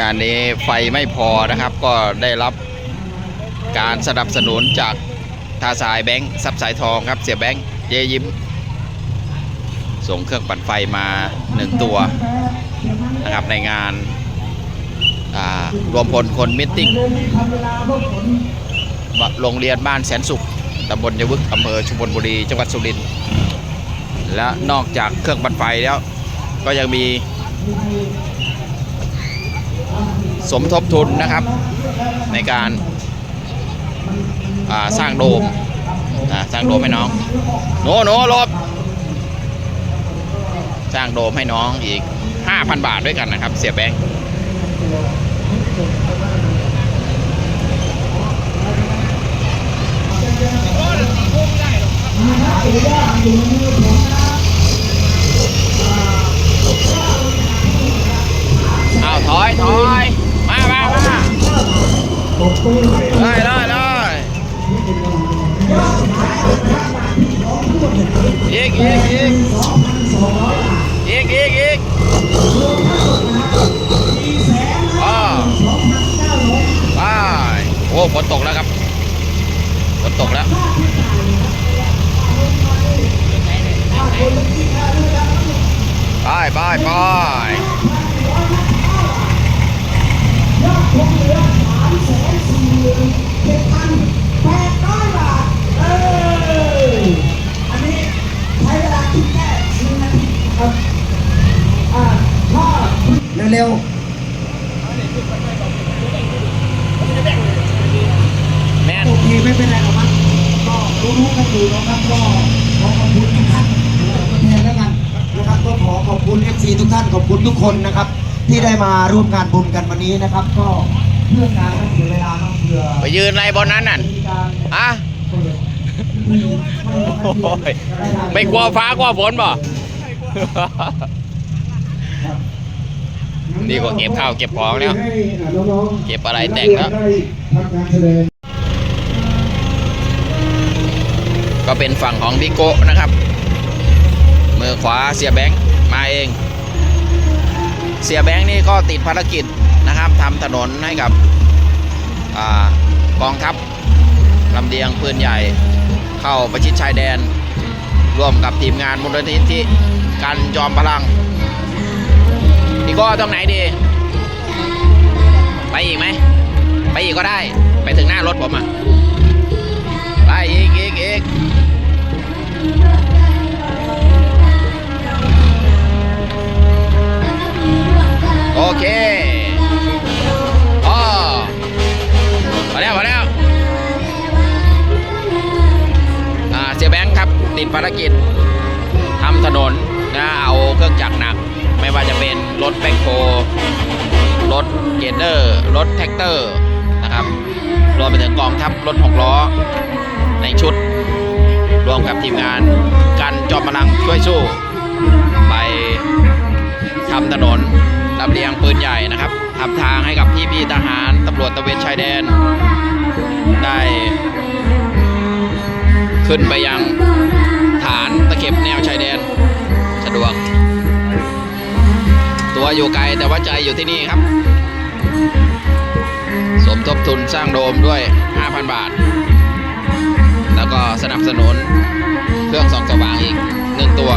งานนี้ไฟไม่พอนะครับ ก็ได้รับการสนับสนุนจากทาสายแบงค์ซับสายทองครับ เสียแบงค์เยยิ้ม ส่งเครื่องปั่นไฟมาหนึ่งตัวนะครับในงานรวมพลคนมิทติ้งโรงเรียนบ้านแสนสุขตำบลยวึกอำเภอชุมพลบุรี จังหวัดสุรินทร์และนอกจากเครื่องปั่นไฟแล้ว ก็ยังมี สมทบทุนนะครับ ในการาสร้างโดมสร้างโดมให้น้องโนโนลบสร้างโดมให้น้องอีก 5,000 บาทด้วยกันนะครับ เสียแบงค์อ้ เลยเลยเลยอีกอีกอีกอีกอีกอีกอ่าไปโอ้ฝนตกแล้วครับฝนตกแล้วไปไปไป ร็วๆแม่นโอเคไม่เป็นไรหรอกครับก็รู้ๆกันอยู่นะครับก็ขอขอบคุณทุกท่านตัวแทนแล้วกันนะครับก็ขอขอบคุณ FC ทุกท่านขอบคุณทุกคนนะครับ ที่ได้มาร่วมงานบุญกันวันนี้นะครับ ก็เพื่อการไม่เสียเวลาต้องเผื่อไปยืนอะไรบนนั้นน่ะมีการอะเปิดที่โอ้ยไม่กลัวฟ้ากลัวฝนบ่ นี่ก็เก็บข้าวเก็บของแล้ว เก็บอะไรแต่งแล้ว ก็เป็นฝั่งของพี่โกะนะครับ มือขวาเสียแบงค์มาเอง เสียแบงค์นี่ก็ติดภารกิจนะครับทำถนนให้กับกองทัพลำเลียงปืนใหญ่เข้าประชิดชายแดน ร่วมกับทีมงานมูลนิธิกันจอมพลัง ก้ตรงไหนดี ไปอีกไหม ไปอีกก็ได้ ไปถึงหน้ารถผมอะ ไปอีกอีกอีกโอเคอ๋อมาแล้วมาแล้วอาเสียแบงค์ครับติดภารกิจทำถนนนะเอาเครื่องจักรหนัก ไม่ว่าจะเป็นรถแบคโฮรถเกเดอร์ รถแท็กเตอร์นะครับ รวมไปถึงกองทัพรถหกล้อ ในชุด รวมกับทีมงานกันจอมพลังช่วยสู้ ไปทำถนนลำเลียงปืนใหญ่นะครับทำทางให้กับพี่พี่ทหารตำรวจตระเวนชายแดน ได้ ขึ้นไปยัง อยู่ไกลแต่ว่าใจอยู่ที่นี่ครับ สมทบทุนสร้างโดมด้วย 5,000 บาท แล้วก็สนับสนุนเครื่องส่องสว่างอีกหนึ่งตัว